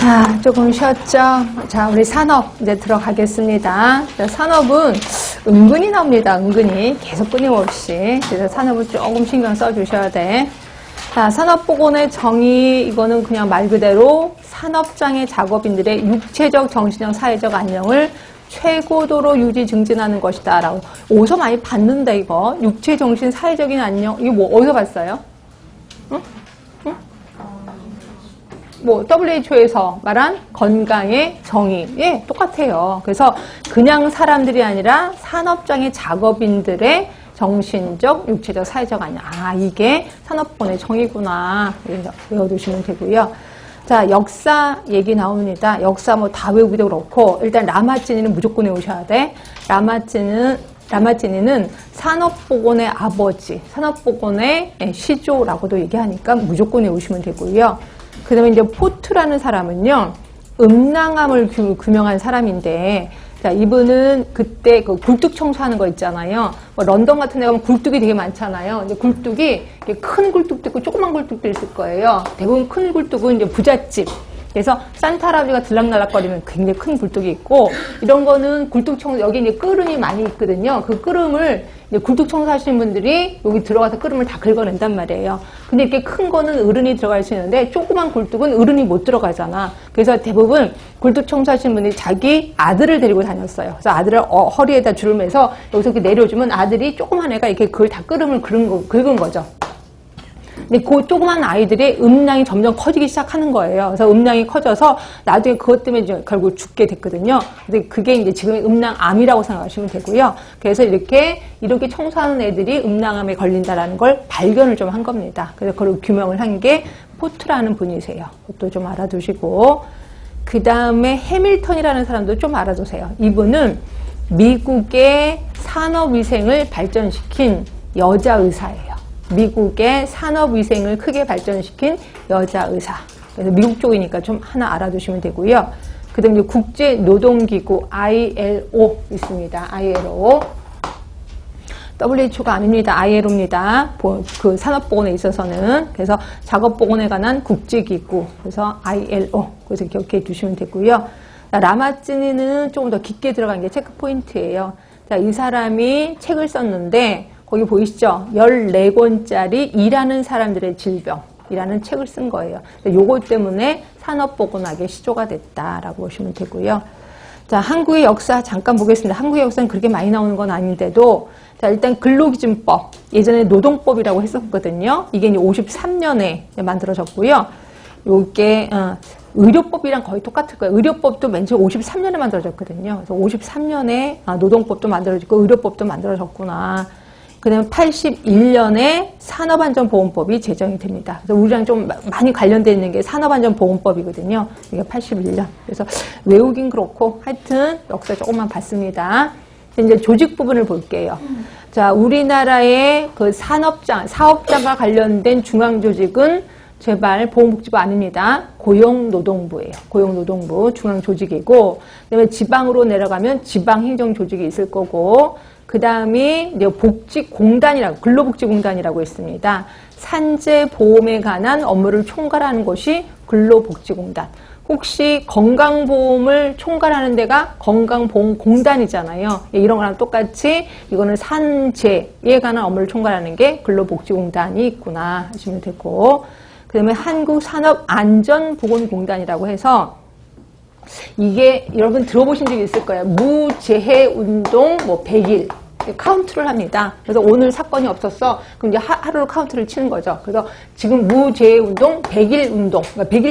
자, 조금 쉬었죠? 자, 우리 산업 이제 들어가겠습니다. 자, 산업은 은근히 나옵니다. 은근히. 계속 끊임없이. 그래서 산업을 조금 신경 써주셔야 돼. 자, 산업보건의 정의, 이거는 그냥 말 그대로 산업장의 작업인들의 육체적, 정신적, 사회적 안녕을 최고도로 유지, 증진하는 것이다. 라고. 어디서 많이 봤는데, 이거. 육체, 정신, 사회적인 안녕. 이거 뭐, 어디서 봤어요? 뭐 WHO에서 말한 건강의 정의 예 똑같아요. 그래서 그냥 사람들이 아니라 산업장의 작업인들의 정신적, 육체적, 사회적 아니야. 아 이게 산업본의 정의구나. 외워두시면 되고요. 자 역사 얘기 나옵니다. 역사 뭐 다 외우기도 그렇고 일단 라마찌니는 무조건 외우셔야 돼. 라마찌는 라마찌니는 산업보건의 아버지, 산업보건의 예, 시조라고도 얘기하니까 무조건 외우시면 되고요. 그 다음에 이제 포트라는 사람은요, 음낭암을 규, 규명한 사람인데, 자, 이분은 그때 그 굴뚝 청소하는 거 있잖아요. 뭐 런던 같은 데 가면 굴뚝이 되게 많잖아요. 이제 굴뚝이 큰 굴뚝도 있고 조그만 굴뚝도 있을 거예요. 대부분 큰 굴뚝은 이제 부잣집. 그래서 산타 할아버지가 들락날락거리면 굉장히 큰 굴뚝이 있고 이런 거는 굴뚝 청소 여기 이제 끓음이 많이 있거든요. 그 끓음을 굴뚝 청소하시는 분들이 여기 들어가서 끓음을 다 긁어낸단 말이에요. 근데 이렇게 큰 거는 어른이 들어갈 수 있는데 조그만 굴뚝은 어른이 못 들어가잖아. 그래서 대부분 굴뚝 청소하시는 분들이 자기 아들을 데리고 다녔어요. 그래서 아들을 어, 허리에다 매서 여기서 이렇게 내려주면 아들이 조그만 애가 이렇게 그걸 다 끓음을 긁은, 거, 긁은 거죠. 근데 그 조그만 아이들의 음량이 점점 커지기 시작하는 거예요. 그래서 음량이 커져서 나중에 그것 때문에 결국 죽게 됐거든요. 근데 그게 이제 지금의 음낭암이라고 생각하시면 되고요. 그래서 이렇게 이렇게 청소하는 애들이 음낭암에 걸린다라는 걸 발견을 좀 한 겁니다. 그래서 그걸 규명을 한 게 포트라는 분이세요. 그것도 좀 알아두시고 그 다음에 해밀턴이라는 사람도 좀 알아두세요. 이분은 미국의 산업위생을 발전시킨 여자 의사예요. 미국의 산업위생을 크게 발전시킨 여자 의사. 그래서 미국 쪽이니까 좀 하나 알아두시면 되고요. 그 다음에 국제노동기구 ILO 있습니다. ILO. WHO가 아닙니다. ILO입니다. 그 산업보건에 있어서는. 그래서 작업보건에 관한 국제기구. 그래서 ILO. 그래서 기억해 두시면 되고요. 라마찌니는 조금 더 깊게 들어간 게 체크포인트예요. 자, 이 사람이 책을 썼는데 거기 보이시죠? 14권짜리 일하는 사람들의 질병. 이라는 책을 쓴 거예요. 요거 때문에 산업보건학의 시조가 됐다라고 보시면 되고요. 자, 한국의 역사 잠깐 보겠습니다. 한국의 역사는 그렇게 많이 나오는 건 아닌데도 자, 일단 근로기준법. 예전에 노동법이라고 했었거든요. 이게 이제 53년에 만들어졌고요. 요게 어, 의료법이랑 거의 똑같을 거예요. 의료법도 맨 처음 53년에 만들어졌거든요. 그래서 53년에 아, 노동법도 만들어졌고 의료법도 만들어졌구나. 그 다음에 81년에 산업안전보험법이 제정이 됩니다. 그래서 우리랑 좀 많이 관련되어 있는 게 산업안전보험법이거든요. 이게 81년. 그래서 외우긴 그렇고 하여튼 역사 조금만 봤습니다. 이제 조직 부분을 볼게요. 자, 우리나라의 그 산업장, 사업장과 관련된 중앙조직은 제발 보건복지부 아닙니다. 고용노동부예요. 고용노동부 중앙조직이고 그다음에 지방으로 내려가면 지방행정조직이 있을 거고 그 다음이 복지공단이라고 근로복지공단이라고 있습니다. 산재보험에 관한 업무를 총괄하는 것이 근로복지공단. 혹시 건강보험을 총괄하는 데가 건강보험공단이잖아요. 예, 이런 거랑 똑같이 이거는 산재에 관한 업무를 총괄하는 게 근로복지공단이 있구나 하시면 되고 그 다음에 한국산업안전보건공단이라고 해서 이게 여러분 들어보신 적이 있을 거예요. 무재해 운동 뭐 100일 카운트를 합니다. 그래서 오늘 사건이 없었어. 그럼 이제 하루로 카운트를 치는 거죠. 그래서 지금 무재해 운동 100일 운동, 그러니까 100일